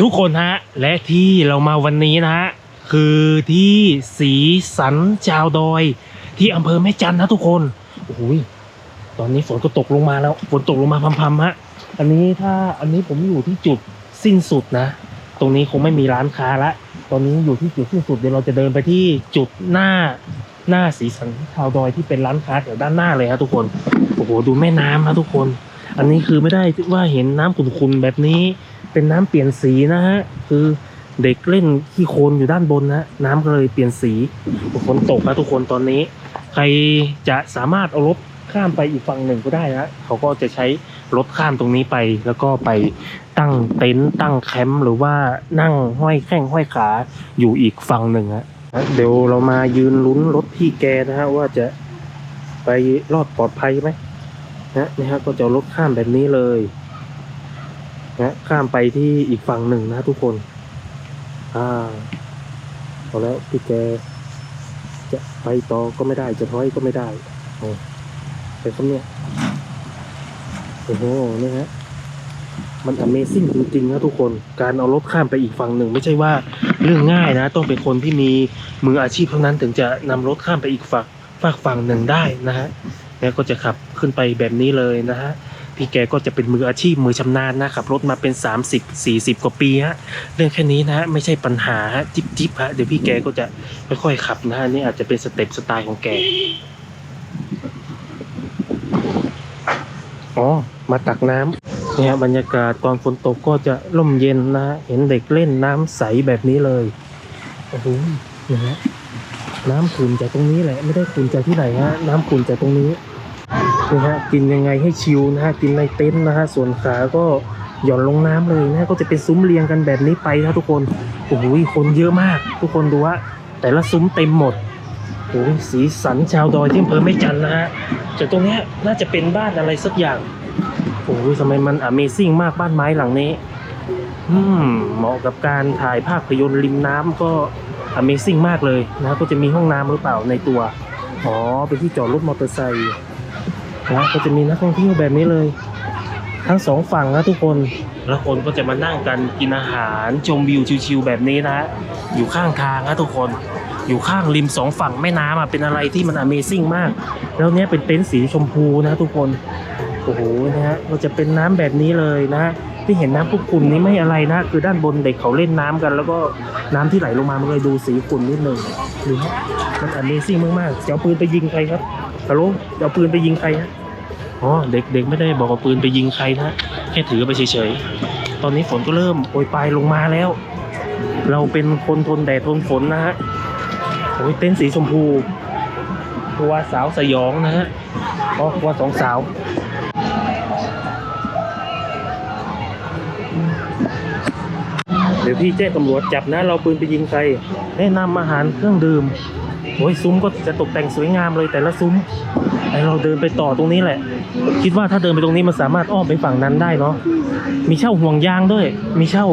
ทุกคนฮะ และที่เรามาวันนี้นะฮะ คือที่สีสันชาวดอย ที่อำเภอแม่จันนะทุกคนโอ้โหยตอนนี้ฝนก็ตกลงมาแล้ว ฝนตกลงมาพรำๆฮะ อันนี้ถ้าอันนี้ผมอยู่ที่จุดสิ้นสุดนะ ตรงนี้คงไม่มีร้านค้าละ ตอนนี้อยู่ที่จุดสิ้นสุดเดี๋ยวเราจะเดินไปที่จุดหน้าหน้าสีสันชาวดอยที่เป็นร้านค้าแถวด้านหน้าเลยฮะทุกคน โอ้โห ดูแม่น้ำนะทุกคน อันนี้คือไม่ได้ว่าเห็นน้ำขุ่นๆแบบนี้ เป็นน้ำเปลี่ยนสีนะฮะคือเด็กเล่นขี้โคลนอยู่ด้านบนนะน้ำก็เลยเปลี่ยนสีฝนตกนะทุกคนตอนนี้ ใครจะสามารถเอารถข้ามไปอีกฝั่งหนึ่งก็ได้นะเขาก็จะใช้รถข้ามตรงนี้ไป แล้วก็ไปตั้งเต็นท์ตั้งแคมป์หรือว่านั่งห้อยแข้งห้อยขาอยู่อีกฝั่งหนึ่งฮะเดี๋ยวเรามายืนลุ้นรถพี่แกนะฮะว่าจะไปรอดปลอดภัยไหม นะนะฮะก็จะเอารถข้ามแบบนี้เลยนะข้ามไปที่อีกฝั่งหนึ่งนะทุกคน อ่าพอแล้วพี่แกจะไปต่อก็ไม่ได้จะถอยก็ไม่ได้โอ้ไปครับเนี่ยโอ้โหนี่ฮะมัน Amazing จริงๆนะทุกคน การเอารถข้ามไปอีกฝั่งหนึ่ง ไม่ใช่ว่าเรื่องง่ายนะ ต้องเป็นคนที่มีมืออาชีพเท่านั้นถึงจะนำรถข้ามไปอีกฝั่งฝากฝั่งหนึ่งได้นะฮะแล้วก็จะขับ ขึ้นไปแบบนี้เลยนะฮะพี่แกก็จะเป็นมืออาชีพมือชำนาญนะขับรถมาเป็น 30 40 กว่าปีฮะเรื่องแค่นี้นะฮะไม่ใช่ปัญหาฮะจิบจิบฮะเดี๋ยวพี่แกก็จะค่อยๆขับนะฮะนี่อาจจะเป็นสเต็ปสไตล์ของแกอ๋อมาตักน้ำเนี่ยบรรยากาศตอนฝนตกก็จะร่มเย็นนะฮะเห็นเด็กเล่นน้ำใสแบบนี้เลยโอ้โหนะฮะน้ำขุ่นจากตรงนี้แหละไม่ได้ขุ่นจากที่ไหนฮะน้ำขุ่นจากตรงนี้ นะฮะกินยังไงให้ชิวนะฮะกินในเต็นท์นะฮะส่วนขาก็หย่อนลงน้ำเลยนะะก็จะเป็นซุ้มเรียงกันแบบนี้ไปนะทุกคนโอ้โหคนเยอะมาก ทุกคนดูว่าแต่ละซุ้มเต็มหมดโอ้โหสีสันชาวดอยที่อำเภอแม่จันนะฮะจากตรงนี้น่าจะเป็นบ้านอะไรสักอย่างโอ้โหทำไมมัน Amazing มากบ้านไม้หลังนี้อืมเหมาะกับการถ่ายภาพยนตร์ริมน้ำก็ Amazing มากเลยนะก็จะมีห้องน้ำหรือเปล่าในตัวอ๋อเป็นที่จอดรถมอเตอร์ไซค์ นะก็จะมีนักท่องเที่ยวแบบนี้เลย ทั้งสองฝั่งนะทุกคนแล้วคนก็จะมานั่งกันกินอาหารชมวิวชิวๆแบบนี้นะอยู่ข้างทางนะทุกคน อยู่ข้างริมสองฝั่งแม่น้ำอะเป็นอะไรที่มัน Amazing มาก แล้วเนี้ยเป็นเต็นท์สีชมพูนะทุกคนโอ้โหนะฮะก็จะเป็นน้ำแบบนี้เลยนะที่เห็นน้ำพุขุ่นนี้ไม่อะไรนะ คือด้านบนเด็กเขาเล่นน้ำกัน แล้วก็น้ำที่ไหลลงมามันเลยดูสีขุ่นนิดนึงดูฮะมัน Amazing มากๆจะเอาปืนไปยิงใครครับ ฮัลโหลเอาปืนไปยิงใครฮะอ๋อเด็กเด็กไม่ได้บอกเอาปืนไปยิงใครนะแค่ถือไปเฉยๆตอนนี้ฝนก็เริ่มโปรยปลายลงมาแล้ว เราเป็นคนทนแดดทนฝนนะฮะโอ้ยเต้นสีชมพูตัวสาวสยองนะฮะอ๋อตัวสองสาวเดี๋ยวพี่แจ้งตำรวจจับนะ เราปืนไปยิงใครแนะนำอาหารเครื่องดื่ม โอ้ยซุ้มก็จะตกแต่งสวยงามเลยแต่ละซุ้มไอเราเดินไปต่อตรงนี้แหละ คิดว่าถ้าเดินไปตรงนี้มันสามารถอ้อมไปฝั่งนั้นได้เนาะมีเช่าห่วงยางด้วย มีเช่า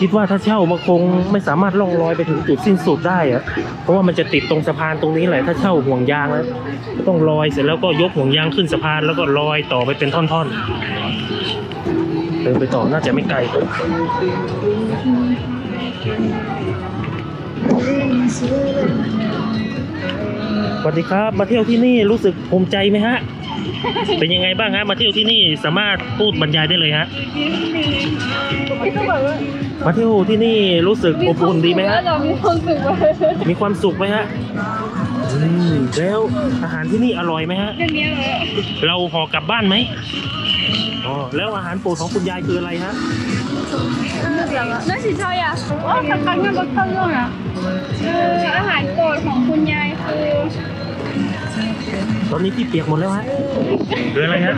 คิดว่าถ้าเช่ามันคงไม่สามารถล่องลอยไปถึงจุดสิ้นสุดได้อะเพราะว่ามันจะติดตรงสะพานตรงนี้แหละ ถ้าเช่าห่วงยางแล้วต้องลอยเสร็จแล้วก็ยกห่วงยางขึ้นสะพานแล้วก็ลอยต่อไปเป็นท่อนๆเดินไปต่อน่าจะไม่ไกล สวัสดีครับมาเที่ยวที่นี่รู้สึกภูมิใจไหมฮะ เป็นยังไงบ้างฮะมาเที่ยวที่นี่สามารถพูดบรรยายได้เลยฮะมาเที่ยวที่นี่รู้สึกอบอุ่นดีไหมฮะเรามีความสุขเลยมีความสุขไหมฮะอืมแล้วอาหารที่นี่อร่อยไหมฮะเรื่องนี้เลยเราห่อกลับบ้านไหมอ๋อแล้วอาหารโปรดของคุณยายคืออะไรฮะ น่าสิชอยอะอ๋อสักครั้งานรถเข้าเลืองอะคืออาหารโปรดของคุณยายคือ ตอนนี้พี่เปียกหมดแล้วฮะคืออะไรฮะ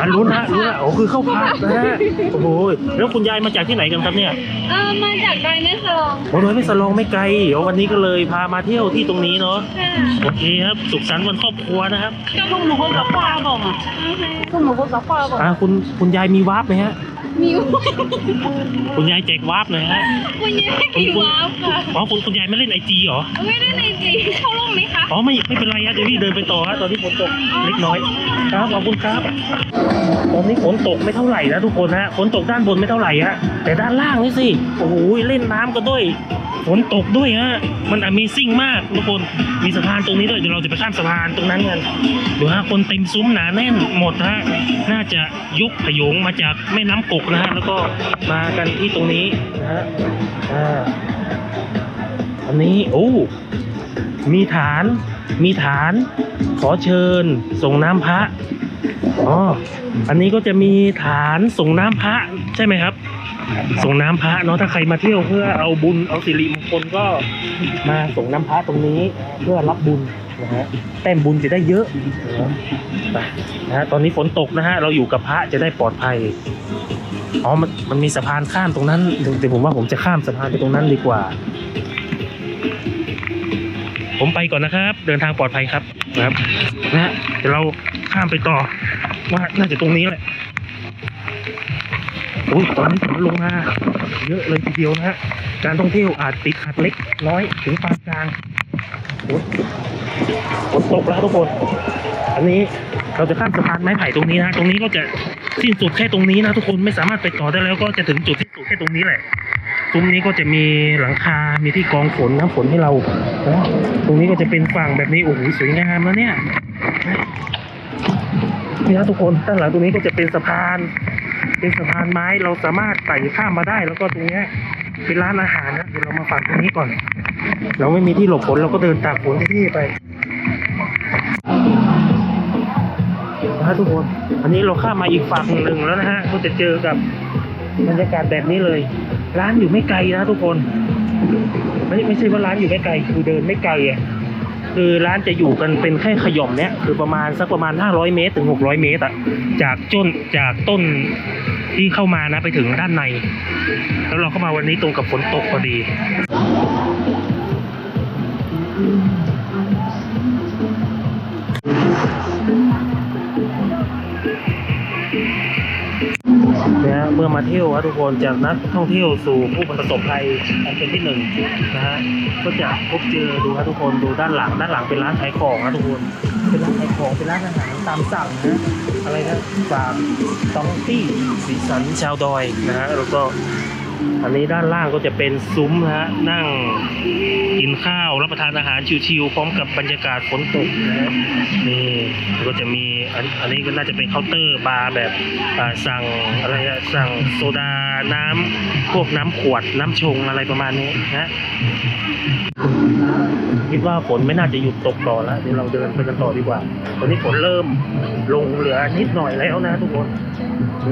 อันรู้นะรู้นะโอ้คือข้าวผัดนะฮะโอ้โหแล้วคุณยายมาจากที่ไหนกันครับเนี่ยเออมาจากดอยแม่สลองโอ้โหไม่สลองไม่ไกลเดี๋ยววันนี้ก็เลยพามาเที่ยวที่ตรงนี้เนาะค่ะโอเคครับสุขสันต์วันครอบครัวนะครับก็พวกหนูคนกับพ่อบอกอะพวกหนูคนกับพ่อบอกอ่าคุณคุณยายมีวาร์ปไหมฮะมิวคุณยายแจกวาร์ปเลยฮะคุณยายไม่มีวาร์ปค่ะอ๋อคุณคุณยายไม่เล่นไอจีเหรอไม่ได้ในจีเข้าร่มไหมคะอ๋อไม่ไม่เป็นไรฮะเดี๋ยวพี่เดินไปต่อฮะตอนนี้ฝนตกเล็กน้อย ครับขอบคุณครับตอนนี้ฝนตกไม่เท่าไหร่นะทุกคนฮะฝนตกด้านบนไม่เท่าไหร่ฮะแต่ด้านล่างนี่สิโอ้โหเล่นน้ำกันด้วยฝนตกด้วยฮะมัน Amazing มากทุกคนมีสะพานตรงนี้ด้วยเดี๋ยวเราจะไปข้ามสะพานตรงนั้นกันดูฮะคนเต็มซุ้มหนาแน่นหมดฮะน่าจะยกขยงมาจากแม่น้ำกกนะฮะแล้วก็มากันที่ตรงนี้นะฮะอ่าอันนี้โอ้มีฐาน มีฐานขอเชิญส่งน้ำพระอ๋ออันนี้ก็จะมีฐานส่งน้ำพระใช่ไหมครับ ส่งน้ำพระเนาะถ้าใครมาเที่ยวเพื่อเอาบุญเอาสิริมงคลก็มาส่งน้ำพระตรงนี้เพื่อรับบุญนะฮะแต้มบุญจะได้เยอะนะฮะตอนนี้ฝนตกนะฮะเราอยู่กับพระจะได้ปลอดภัยอ๋อมันมันมีสะพานข้ามตรงนั้นเดี๋ยวผมว่าผมจะข้ามสะพานไปตรงนั้นดีกว่า ผมไปก่อนนะครับ เดินทางปลอดภัยครับนะครับนะฮะเดี๋ยวเราข้ามไปต่อ ว่าน่าจะตรงนี้แหละโอ้ยตอนนี้ฝนลงมาเยอะเลยทีเดียวนะฮะการท่องเที่ยวอาจติดขัดเล็กน้อยถึงปานกลางโอ้ยฝนตกแล้วทุกคน อันนี้เราจะข้ามสะพานไม้ไผ่ตรงนี้นะ ตรงนี้ก็จะ สิ้นสุดแค่ตรงนี้นะทุกคนไม่สามารถไปต่อได้แล้วก็จะถึงจุดสิ้นสุดแค่ตรงนี้แหละซุ้มนี้ก็จะมีหลังคา มีที่กองฝนน้ำฝนให้เรา ตรงนี้ก็จะเป็นฝั่งแบบนี้โอ้โหสวยงามแล้วเนี่ยนี่นะทุกคนด้านหลังตรงนี้ก็จะเป็นสะพาน เป็นสะพานไม้เราสามารถไต่ข้ามมาได้ แล้วก็ตรงนี้เป็นร้านอาหารนะเดี๋ยวเรามาฝั่งตรงนี้ก่อน เราไม่มีที่หลบฝนเราก็เดินตากฝนที่นี่ไป นะทุกคน อันนี้เราข้ามมาอีกฝั่งหนึ่งแล้วนะฮะก็จะเจอกับบรรยากาศแบบนี้เลย ร้านอยู่ไม่ไกลนะทุกคน ไม่ไม่ใช่ว่าร้านอยู่ไม่ไกล คือเดินไม่ไกลอะคือร้านจะอยู่กันเป็นแค่ขย่อมเนี้ยคือประมาณสักประมาณ 500 เมตรถึง 600 เมตรอะจากต้นจากต้นที่เข้ามานะไปถึงด้านใน แล้วเราเข้ามาวันนี้ตรงกับฝนตกพอดี มาเที่ยวครับทุกคนจากนักท่องเที่ยวสู่ผู้ประสบภัยอันเป็นที่หนึ่งนะฮะก็จะพบเจอดูครับทุกคนดูด้านหลังด้านหลังเป็นร้านขายของนะทุกคนเป็นร้านขายของเป็นร้านอาหารตามสั่งนะอะไรนะฝากตองตี้สีสันชาวดอยนะฮะแล้วก็อันนี้ด้านล่างก็จะเป็นซุ้มนะฮะนั่งกินข้าวรับประทานอาหารชิวๆพร้อมกับบรรยากาศฝนตกนะฮะนี่ก็จะมี อันอันนี้ก็น่าจะเป็นเคาน์เตอร์บาร์แบบสั่งอะไรสั่งโซดาน้ำพวกน้ำขวดน้ำชงอะไรประมาณนี้นะคิดว่าฝนไม่น่าจะหยุดตกต่อแล้วเดี๋ยวเราเดินไปกันต่อดีกว่า ตอนนี้ฝนเริ่มลงเหลือนิดหน่อยแล้วนะทุกคน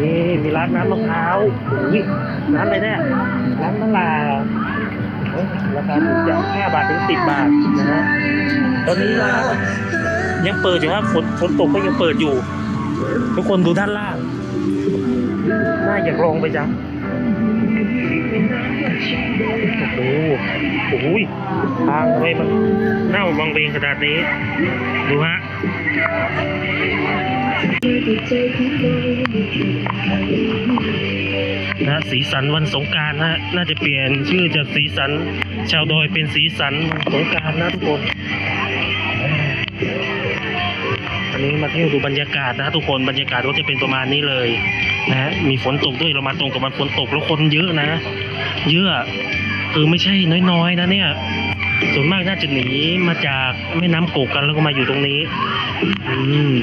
นี่มีร้านน้ำมะพร้าวอุ้ยร้านอะไรเนี่ยร้านมะลาราคาถูกจาก5บาทถึง 10 บาทนะฮะตอนนี้ร้าน ยังเปิดอยู่ครับฝนฝนตกก็ยังเปิดอยู่ ทุกคนดูด้านล่าง น่าอยากลองไปจังโอ้โหโอ้โหทางทำไมมันเน่าบางเบงขนาดนี้ ดูฮะนะสีสันวันสงการนะฮะน่าจะเปลี่ยนชื่อจากสีสัน ชาวดอยเป็นสีสันสงการนะทุกคนันนี้มาเที่ยวดูบรรยากาศนะทุกคนบรรยากาศก็จะเป็นประมาณนี้เลยนะฮะมีฝนตกด้วยเรามาตรงกับวันฝนตกแล้วคนเยอะนะ เยอะคือไม่ใช่น้อยๆนะเนี่ย ส่วนมากน่าจะหนีมาจากแม่น้ำโกกกันแล้วก็มาอยู่ตรงนี้ อืม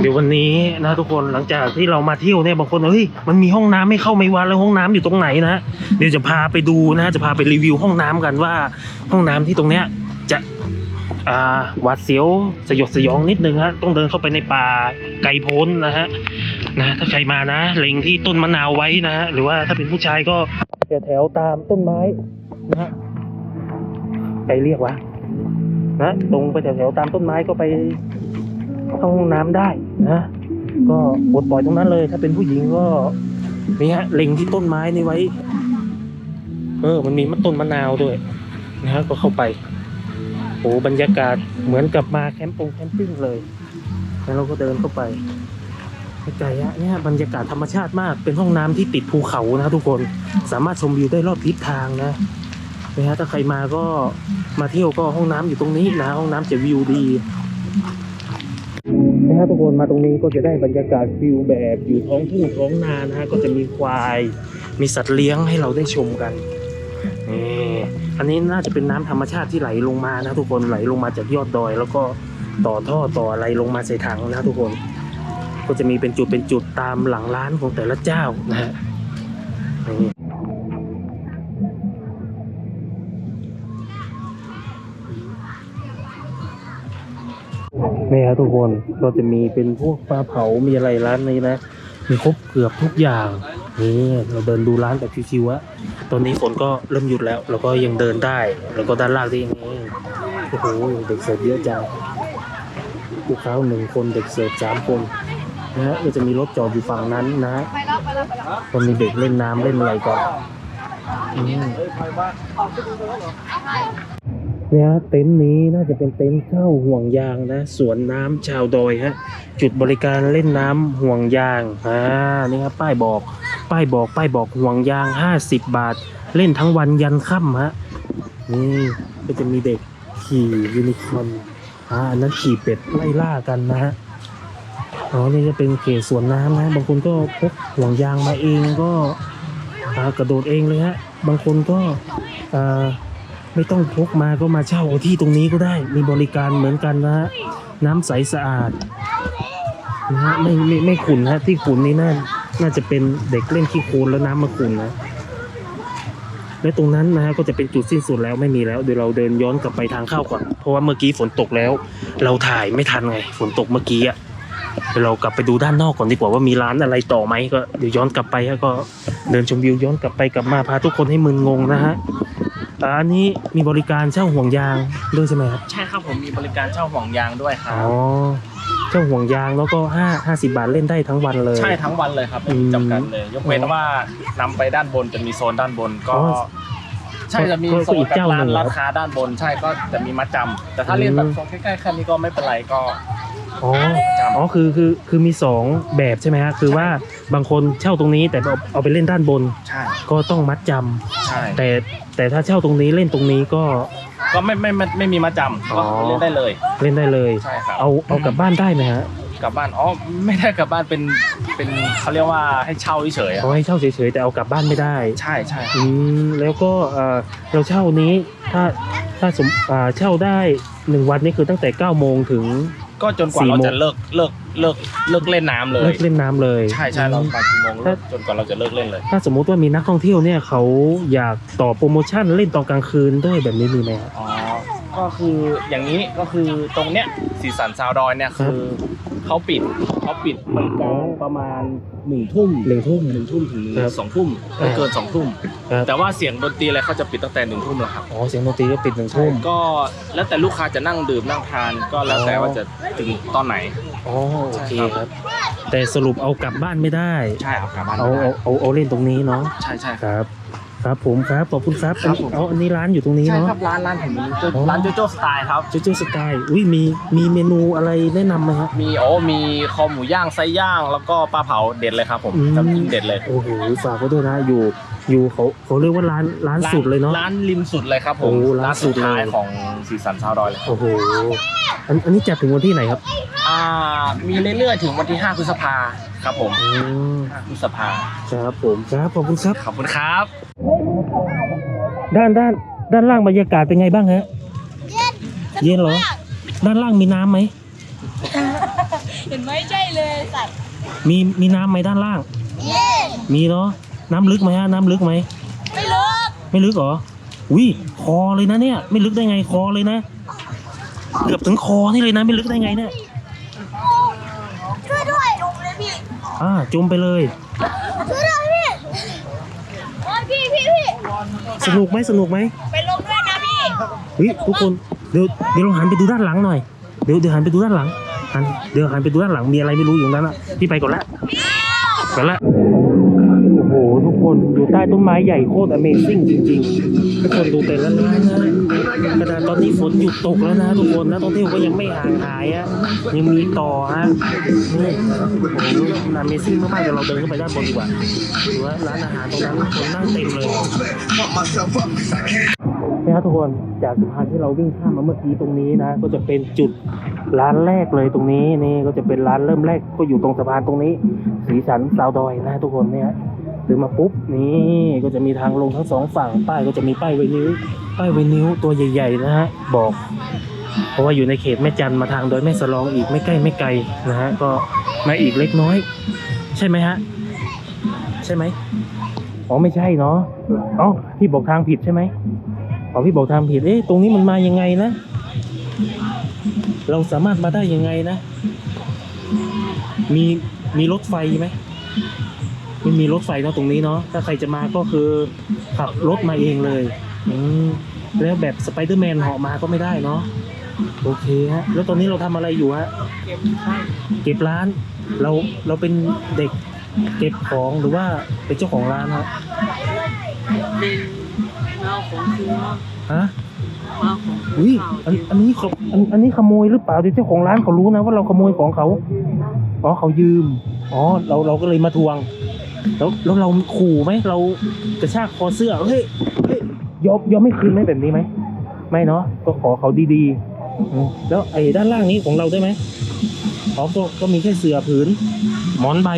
เดี๋ยววันนี้นะทุกคนหลังจากที่เรามาเที่ยวเนี่ยบางคนเฮ้ยมันมีห้องน้ำไม่เข้าไม่วัดแล้วห้องน้ำอยู่ตรงไหนนะเดี๋ยวจะพาไปดูนะจะพาไปรีวิวห้องน้ำกันว่าห้องน้ำที่ตรงเนี้ยจะ อ่าหวาดเสียวสยดสยองนิดนึงฮะต้องเดินเข้าไปในป่าไกลโพ้นนะฮะนะถ้าใครมานะเล็งที่ต้นมะนาวไว้นะฮะหรือว่าถ้าเป็นผู้ชายก็แถวๆตามต้นไม้นะฮะไปเรียกวะนะตรงไปแถวๆตามต้นไม้ก็ไปเข้าห้องน้ำได้นะก็ปลดปล่อยตรงนั้นเลย ถ้าเป็นผู้หญิงก็นี่ฮะเล็งที่ต้นไม้นี่ไว้ เออ มันมีมะต้นมะนาวด้วยนะฮะก็เข้าไป โอ้บรรยากาศเหมือนกับมาแคมป์ปงแคมปิ้งเลยแล้วเราก็เดินเข้าไปไม่ไกลอะเนี่ยบรรยากาศธรรมชาติมากเป็นห้องน้ำที่ติดภูเขานะทุกคนสามารถชมวิวได้รอบทิศทางนะนะฮะถ้าใครมาก็มาเที่ยวก็ห้องน้ำอยู่ตรงนี้นะห้องน้ำจะวิวดีนะฮะทุกคนมาตรงนี้ก็จะได้บรรยากาศฟิลแบบอยู่ท้องทุ่งท้องนานะฮะก็จะมีควาย มีสัตว์เลี้ยงให้เราได้ชมกัน นี่อันนี้น่าจะเป็นน้ำธรรมชาติที่ไหลลงมานะทุกคนไหลลงมาจากยอดดอย แล้วก็ต่อท่อต่ออะไรลงมาใส่ถังนะทุกคน ก็จะมีเป็นจุดเป็นจุดตามหลังร้านของแต่ละเจ้านะฮะนี่นี่ครับทุกคนก็จะมีเป็นพวกปลาเผามีอะไรร้านนี้นะ มีครบเกือบทุกอย่าง นี่เราเดินดูร้านแบบชิวๆอะตอนนี้ฝนก็เริ่มหยุดแล้วแล้วก็ยังเดินได้ แล้วก็ด้านล่างที่ยังไงโอ้โหเด็กเสิร์ฟเยอะจังลูกค้าหนึ่งคนเด็กเสิร์ฟสามคนนะฮะก็จะมีรถจอดอยู่ฝั่งนั้นนะฮะไปแล้วไปแล้วไปแล้วก็มีเด็กเล่นน้ำเล่นอะไรกันอืมเนี่ยเต็นท์นี้น่าจะเป็นเต็นท์เช่าห่วงยางนะสวนน้ำชาวดอยฮะจุดบริการเล่นน้ำห่วงยางอ่านี่ครับป้ายบอก ป้ายบอกป้ายบอกห่วงยาง 50 บาท เล่นทั้งวันยันค่ำฮะนี่ก็จะมีเด็กขี่ยูนิคอร์นอ่าอันนั้นขี่เป็ดไล่ล่ากันนะฮะอ๋อนี่จะเป็นเขตสวนน้ำนะบางคนก็พกห่วงยางมาเองก็กระโดดเองเลยฮะบางคนก็ไม่ต้องพกมาก็มาเช่าที่ตรงนี้ก็ได้ มีบริการเหมือนกันนะฮะน้ำใสสะอาดนะฮะไม่ไม่ไม่ขุนฮะที่ขุนนี่น่า น่าจะเป็นเด็กเล่นขี้โคลนแล้วน้ำมาขุ่นนะและตรงนั้นนะฮะก็จะเป็นจุดสิ้นสุดแล้วไม่มีแล้วเดี๋ยวเราเดินย้อนกลับไปทางเข้าก่อนเพราะว่าเมื่อกี้ฝนตกแล้ว เราถ่ายไม่ทันไงฝนตกเมื่อกี้อะเดี๋ยวเรากลับไปดูด้านนอกก่อนดีกว่าว่ามีร้านอะไรต่อไหมก็เดี๋ยวย้อนกลับไปฮะก็เดินชมวิวย้อนกลับไปกลับมาพาทุกคนให้มึนงงนะฮะอ่าอันนี้มีบริการเช่าห่วงยางด้วยใช่ไหมครับใช่ครับผมมีบริการเช่าห่วงยางด้วยครัอ๋บอ เช่าห่วงยางแล้วก็ห้าห้าสิบาทเล่นได้ทั้งวันเลย ใช่ทั้งวันเลยครับไม่มีจำกัดเลย ยกเว้นว่านำไปด้านบนจะมีโซนด้านบนก็ อ๋อใช่จะมีก็โซก็อีนกกับเจ้าหนึ่ร้านงเหรอร้านค้าด้านบน ใช่ก็จะมีมัดจำแต่ถ้าเล่นแบบอืมโซนใกล้ๆแค่นี้ก็ไม่เป็นไรก็ อ๋อจำอ๋อคือคือคือมีสองแบบใช่ไหมฮะคือว่าบางคนเช่าตรงนี้แต่เอาเอาไปเล่นด้านบน ใช่ก็ต้องมัดจำใช่แต่แต่ถ้าเช่าตรงนี้เล่นตรงนี้ก็ ก็ไม่ไม่ไม่ไม่มีมัดจำก็อ๋อเล่นได้เลย เล่นได้เลย ใช่ครับเอาเอากลับบ้านได้ไหมฮะกลับบ้านอ๋อไม่ได้กลับบ้านเป็นเป็นเขาเรียกว่าให้เช่าเฉยๆอะเขาให้เช่าเฉยๆแต่เอากลับบ้านไม่ได้ใช่ใช่อืมแล้วก็เออเราเช่านี้ถ้าถ้าสมอ่าเช่าได้หนึ่งวันนี่คือตั้งแต่9ก้าโมงถึง ก็จนกว่าสี่เราโมง จะเลิกเลิกเลิกเลิกเล่นน้ำเลยเลิกเล่นน้ำเลยใช่ใช่เราอืมไปกี่โมงเลิกจนกว่าเราจะเลิกเล่นเลย ถ้าสมมุติว่ามีนักท่องเที่ยวเนี่ยเขาอยากต่อโปรโมชั่นเล่นตอนกลางคืนด้วยแบบนี้มีไหมครับ อ๋อ ก็คืออย่างนี้ก็คือตรงเนี้ยสีสันซาวดอยเนี่ยคือเขาปิดเขาปิดบริการประมาณหนึ่งทุ่มหนึ่งทุ่มหนึ่งทุ่มถึงครับสองทุ่มไม่เกินสองทุ่มครับแต่ว่าเสียงดนตรีอะไรเขาจะปิดตั้งแต่หนึ่งทุ่มแล้วครับอ๋อเสียงดนตรีก็ปิดหนึ่งทุ่มก็แล้วแต่ลูกค้าจะนั่งดื่มนั่งทานก็แล้วแต่ว่าจะถึงตอนไหนอ๋อโอเคใช่คครัรับบแต่สรุปเอากลับบ้านไม่ได้ใช่เอากลับบ้านเอาไม่ได้เอาเอาเอาเล่นตรงนี้เนาะใช่ใช่ครับ ครับผมครับขอบคุณครับครับผมเอาอันนี้ร้านอยู่ตรงนี้ใช่เนาะ ครับร้านร้านผมโจอ๋อร้านโจโจ้สไตล์ครับโจโจ้สกายอุ้ยมีมีเมนูอะไรแนะนำไหมฮะมีโอ้มีคอหมูย่างไส้ย่างแล้วก็ปลาเผาเด็ดเลยครับผมอืมน้ำจิ้มเด็ดเลยโอ้โหฝากไว้ด้วยนะอยู่อยู่เขาเขาเรียกว่าร้านร้านสุดเลยเนาะ ร้านริมสุดเลยครับผมโอ้ร้านสุดเลย ท้ายของสีสันชาวดอยเลยโอ้โหอันอันนี้จัดถึงวันที่ไหนครับอ่ามีเรื่อยๆถึงวันที่ 5 พฤษภาครับผมอืม5พฤษภาครับผมครับขอบคุณครับ ขอบคุณครับ ด้านด้านด้านล่างบรรยากาศเป็นไงบ้างฮะ เย็นเหรอ ด้านล่างมีน้ำไหม เห็นไหมใช่เลยสัตว์มีมีน้ำไหมด้านล่าง เย่มีเนาะ น้ำลึกไหมฮะ น้ำลึกไหม ไม่เลิกไม่ลึกเหรอ อุ้ยคอเลยนะเนี่ย ไม่ลึกได้ไงคอเลยนะ เกือบถึงคอนี่เลยนะ ไม่ลึกได้ไงเนี่ย ช่วยด้วยจมเลยพี่อ่าจมไปเลย ช่วยด้วยพี่โอ้ยพี่พี่พี่ สนุกไหมสนุกไหมไปลงด้วยนะพี่เฮ้ยทุกคนเดี๋ยวเดี๋ยวลองหันไปดูด้านหลังหน่อยเดี๋ยวเดี๋ยวหันไปดูด้านหลังหันเดี๋ยวหันไปดูด้านหลังมีอะไรไม่รู้อยู่ตรงนั้นอะพี่ไปก่อนละก่อนละโอ้โหทุกคนอยู่ใต้ต้นไม้ใหญ่โคตร Amazing จริง ๆ ทุกคนดูแต่ละร้านนะขนาดตอนนี้ฝนหยุดตกแล้วนะทุกคนนะท่องเที่ยวก็ยังไม่ห่างหายอะยังมีต่อฮะนี่โอ้โหมัน Amazing มากๆเดี๋ยวเราเดินขึ้นไปด้านบนดีกว่าดูว่าร้านอาหารตรงนั้นคนนั่งเต็มเลยนะครับทุกคนจากสะพานที่เราวิ่งข้ามมาเมื่อกี้ตรงนี้นะ ก็จะเป็นจุดร้านแรกเลยตรงนี้นี่ก็จะเป็นร้านเริ่มแรกก็อยู่ตรงสะพานตรงนี้ สีสันสาวดอยนะทุกคนเนี่ย เดินมาปุ๊บนี่ก็จะมีทางลงทั้งสองฝั่งป้ายก็จะมีป้ายไวนิ้ว ป้ายไวนิ้วตัวใหญ่ ๆ นะฮะบอก เพราะว่าอยู่ในเขตแม่จันมาทางโดยแม่สลองอีกไม่ใกล้ไม่ไกลนะฮะก็มาอีกเล็กน้อย ใช่ไหมฮะใช่ไหมอ๋อไม่ใช่เนาะอ๋อพี่บอกทางผิดใช่ไหมอ๋อพี่บอกทางผิดเอ๊ะตรงนี้มันมายังไงนะ เราสามารถมาได้ยังไงนะ มีมีรถไฟไหม ไม่มีรถไฟเนาะตรงนี้เนาะถ้าใครจะมาก็คือขับรถมาเองเลยอืมแล้วแบบสไปเดอร์แมนเหาะมาก็ไม่ได้เนาะโอเคฮะแล้วตอนนี้เราทำอะไรอยู่ฮะเก็บร้าน เราเราเป็นเด็กเก็บของหรือว่าเป็นเจ้าของร้านฮะเอาของคืนมาฮะเอาของคืนอุ้ยเปล่าอันอันนี้ขาอันอันนี้ขโมยหรือเปล่าเดี๋ยวเจ้าของร้านเขารู้นะว่าเราขโมยของเขาอ๋อเขายืมอ๋อเราเราก็เลยมาทวง แล้วแล้วเราขู่ไหมเรากระชากคอเสื้อเฮ้ยเฮ้ยยอมยอมไม่คืนไหมแบบนี้ไหมไม่เนาะก็ขอเขาดีๆอืมแล้วไอ้ด้านล่างนี้ของเราได้ไหมอ๋อก็ก็มีแค่เสือผืน หมอนใบ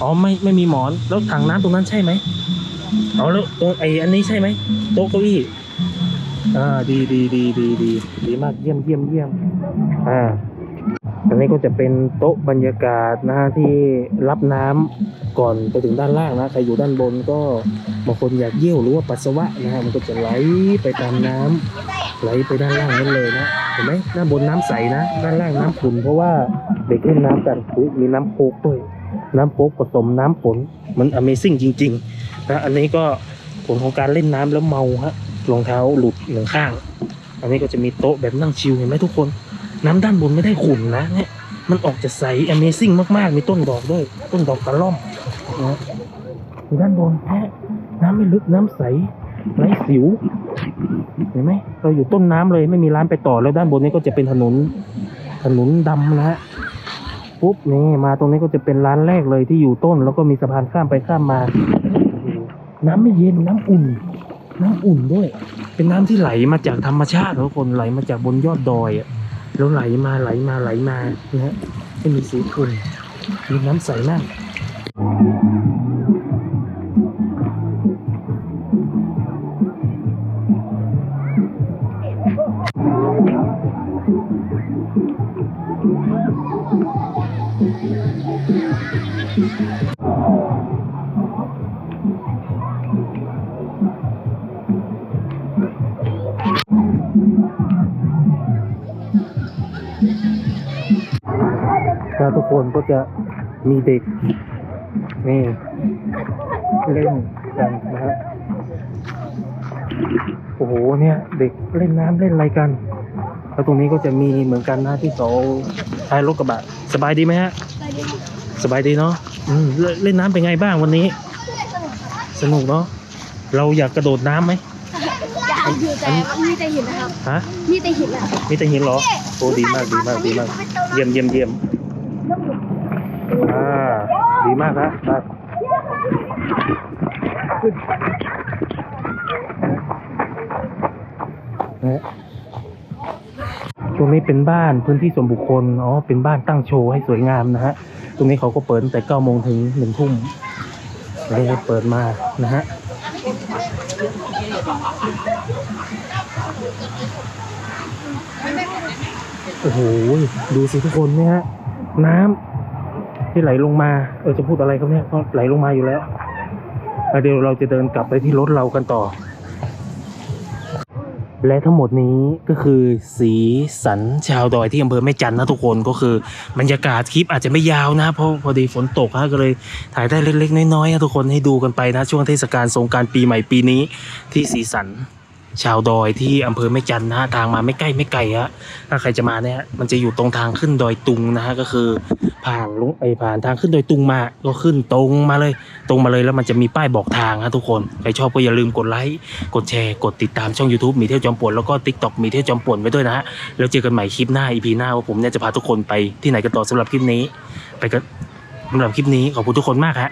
อ๋อไม่ไม่มีหมอนแล้วถังน้ำตรงนั้นใช่ไหมอ๋อแล้วตรงไอ้อันนี้ใช่ไหมโต๊ะเก้าอี้อ่าดีดีดีดีดีดีมากเยี่ยมเยี่ยมเยี่ยมอ่า อันนี้ก็จะเป็นโต๊ะบรรยากาศนะฮะที่รับน้ำก่อนไปถึงด้านล่างนะใครอยู่ด้านบนก็บางคนอยากเยี่ยวหรือว่าปัสสาวะนะฮะมันก็จะไหลไปตามน้ำไหลไปด้านล่างนั่นเลยนะเห็นไหมด้านบนน้ำใสนะ ด้านล่างน้ำขุ่นเพราะว่าเด็กเล่นน้ำกันอุ๊ยมีน้ำโคกด้วยน้ำโคกผสมน้ำฝนมัน Amazing จริงๆนะอันนี้ก็ผลของการเล่นน้ำแล้วเมาฮะรองเท้าหลุดหนึ่งข้าง อันนี้ก็จะมีโต๊ะแบบนั่งชิลเห็นไหมทุกคน น้ำด้านบนไม่ได้ขุ่นนะเนี่ยมันออกจะใส Amazing มากๆ มีต้นดอกด้วย ต้นดอกตะล่อมนะด้านบนแค่น้ำไม่ลึกน้ำใสไร้สิว เห็นไหมเราอยู่ต้นน้ำเลยไม่มีร้านไปต่อแล้วด้านบนนี้ก็จะเป็นถนน ถนนดำนะฮะปุ๊บนี่มาตรงนี้ก็จะเป็นร้านแรกเลยที่อยู่ต้น แล้วก็มีสะพานข้ามไปข้ามมา น้ำไม่เย็นน้ำอุ่น น้ำอุ่นด้วย เป็นน้ำที่ไหลมาจากธรรมชาติทุกคนไหลมาจากบนยอดดอยอะ แล้วไหลมาไหลมาไหลมานะฮะไม่มีสีขุ่นมีน้ำใสมาก แล้วทุกคนก็จะมีเด็ก นี่เล่นกันนะฮะโอ้โหเนี่ย เด็กเล่นน้ำเล่นอะไรกันแล้วตรงนี้ก็จะมีเหมือนกันนะที่เขาท้ายรถกระบะสบายดีไหมฮะสบายดีเนาะอืมเล่นเล่นน้ำเป็นไงบ้างวันนี้ สนุกเนาะเราอยากกระโดดน้ำไหมอยากอยู่แต่มีแต่หินนะครับฮะมีแต่หินอะมีแต่หินเหรอโอ้ดีมากดีมากดีมาก เยี่ยมเยี่ยมเยี่ยมอ่า ดีมากครับครับนะตรงนี้เป็นบ้านพื้นที่ส่วนบุคคล อ๋อ เป็นบ้านตั้งโชว์ให้สวยงามนะฮะ ตรงนี้เขาก็เปิดตั้งแต่เก้าโมงถึงหนึ่งทุ่มเลยเปิดมานะฮะโอ้โห ดูสิทุกคนเนี่ยฮะ น้ำ ที่ไหลลงมาเออจะพูดอะไรครับเนี่ยก็ไหลลงมาอยู่แล้วแล้วเดี๋ยวเราจะเดินกลับไปที่รถเรากันต่อ และทั้งหมดนี้ก็คือสีสันชาวดอยที่อำเภอแม่จันนะทุกคนก็คือบรรยากาศคลิปอาจจะไม่ยาวนะ เพราะพอดีฝนตกฮะก็เลยถ่ายได้เล็กๆน้อยๆนะทุกคนให้ดูกันไปนะ ช่วงเทศกาลสงกรารปีใหม่ปีนี้ที่สีสัน ชาวดอยที่อำเภอแม่จันนะฮะทางมาไม่ใกล้ไม่ไกลฮะถ้าใครจะมาเนี่ยมันจะอยู่ตรงทางขึ้นดอยตุงนะฮะก็คือ ผ่านลุงไปผ่านทางขึ้นดอยตุงมาก็ขึ้นตรงมาเลย ตรงมาเลยแล้วมันจะมีป้ายบอกทางฮะทุกคนใครชอบก็อย่าลืมกดไลค์กดแชร์กดติดตามช่อง YouTube มีเที่ยวจอมปวนแล้วก็ TikTok มีเที่ยวจอมปวนไว้ด้วยนะฮะแล้วเจอกันใหม่คลิปหน้า EP หน้าว่าผมเนี่ยจะพาทุกคนไปที่ไหนกันต่อสำหรับคลิปนี้ ไปกันสำหรับคลิปนี้ขอบคุณทุกคนมากฮะ